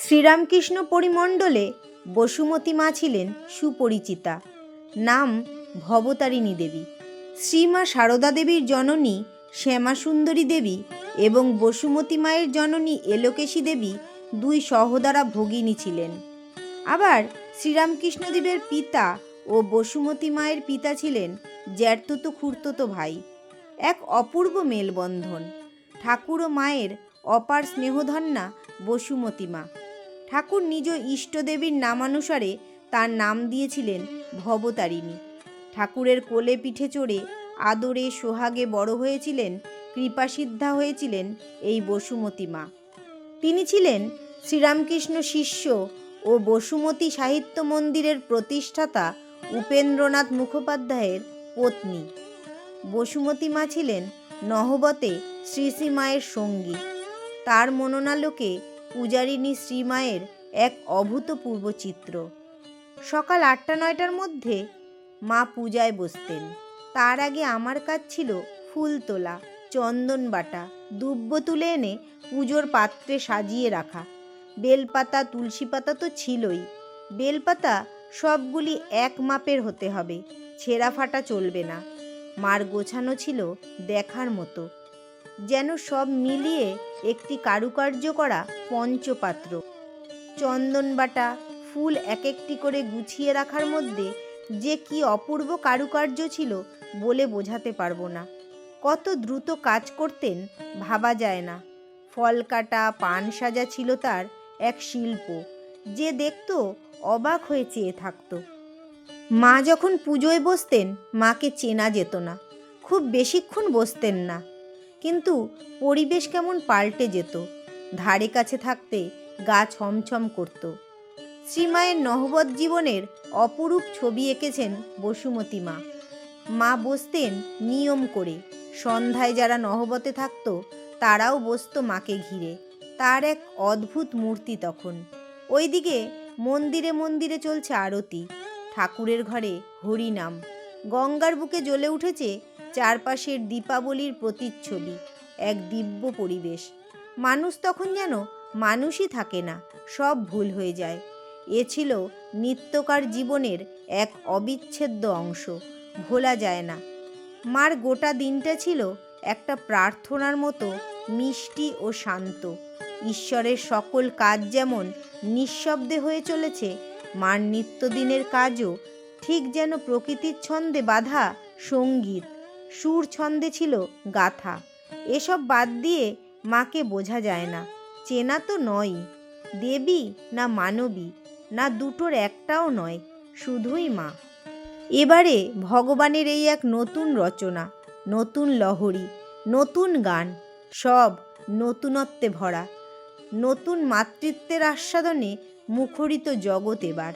শ্রীরামকৃষ্ণ পরিমণ্ডলে বসুমতী মা ছিলেন সুপরিচিতা। নাম ভবতারিণী দেবী। শ্রীমা সারদা দেবীর জননী শ্যামাসুন্দরী দেবী এবং বসুমতী মায়ের জননী এলোকেশী দেবী দুই সহদারা ভগিনী ছিলেন। আবার শ্রীরামকৃষ্ণদেবের পিতা ও বসুমতী মায়ের পিতা ছিলেন জ্যাঠতুতো খুড়তুতো ভাই। এক অপূর্ব মেলবন্ধন। ঠাকুর ও মায়ের অপার স্নেহধন্যা বসুমতী মা। ঠাকুর নিজ ইষ্টদেবীর নামানুসারে তার নাম দিয়েছিলেন ভবতারিণী। ঠাকুরের কোলে পিঠে চড়ে আদরে সোহাগে বড় হয়েছিলেন, কৃপাসিদ্ধা হয়েছিলেন এই বসুমতী মা। তিনি ছিলেন শ্রীরামকৃষ্ণ শিষ্য ও বসুমতী সাহিত্য মন্দিরের প্রতিষ্ঠাতা উপেন্দ্রনাথ মুখোপাধ্যায়ের পত্নী। বসুমতী মা ছিলেন নহবতে শ্রী শ্রী মায়ের সঙ্গী। তার মননালোকে পূজারিণী শ্রীমায়ের এক অভূতপূর্ব চিত্র। সকাল আটটা নয়টার মধ্যে মা পূজায় বসতেন। তার আগে আমার কাজ ছিল ফুল তোলা, চন্দন বাটা দুব্য তুলে এনে পুজোর পাত্রে সাজিয়ে রাখা। বেলপাতা, তুলসী পাতা তো ছিলই। বেলপাতা সবগুলি এক মাপের হতে হবে, ছেঁড়া ফাটা চলবে না। মার গোছানো ছিল দেখার মতো। যেন সব মিলিয়ে একটি কারুকার্য করা পঞ্চপাত্র। চন্দন বাটা, ফুল এক একটি করে গুছিয়ে রাখার মধ্যে যে কি অপূর্ব কারুকার্য ছিল বলে বোঝাতে পারব না। কত দ্রুত কাজ করতেন ভাবা যায় না। ফল কাটা, পান সাজা ছিল তার এক শিল্প, যে দেখত অবাক হয়ে চেয়ে থাকতো। মা যখন পুজোয় বসতেন, মাকে চেনা যেত না। খুব বেশিক্ষণ বসতেন না। কিন্তু পরিবেশ কেমন পাল্টে যেত। ধারে কাছে থাকতে গা ছমছম করত। শ্রীমায়ের নহবত জীবনের অপরূপ ছবি এঁকেছেন বসুমতী মা। মা বসতেন নিয়ম করে। সন্ধ্যায় যারা নহবতে থাকত, তারাও বসতো মাকে ঘিরে। তার এক অদ্ভুত মূর্তি তখন। ওইদিকে মন্দিরে মন্দিরে চলছে আরতি। ঠাকুরের ঘরে হরিনাম। গঙ্গার বুকে জ্বলে উঠেছে চারপাশের দীপাবলির প্রতিচ্ছবি, এক দিব্য পরিবেশ। মানুষ তখন যেন মানুষই থাকে না, সব ভুল হয়ে যায়। এ ছিল নিত্যকার জীবনের এক অবিচ্ছেদ্য অংশ, ভোলা যায় না। মার গোটা দিনটা ছিল একটা প্রার্থনার মতো মিষ্টি ও শান্ত। ঈশ্বরের সকল কাজ যেমন নিঃশব্দে হয়ে চলেছে, মার নিত্যদিনের কাজও ঠিক যেন প্রকৃতির ছন্দে বাঁধা, সংগীত। সুর ছন্দে ছিল গাথা। এসব বাদ দিয়ে মাকে বোঝা যায় না। চেনা তো নয়, দেবী না মানবী, না দুটোর একটাও নয়, শুধুই মা। এবারে ভগবানের এই এক নতুন রচনা, নতুন লহরী, নতুন গান, সব নতুনত্বে ভরা, নতুন মাতৃত্বের আস্বাদনে মুখরিত জগৎ এবার।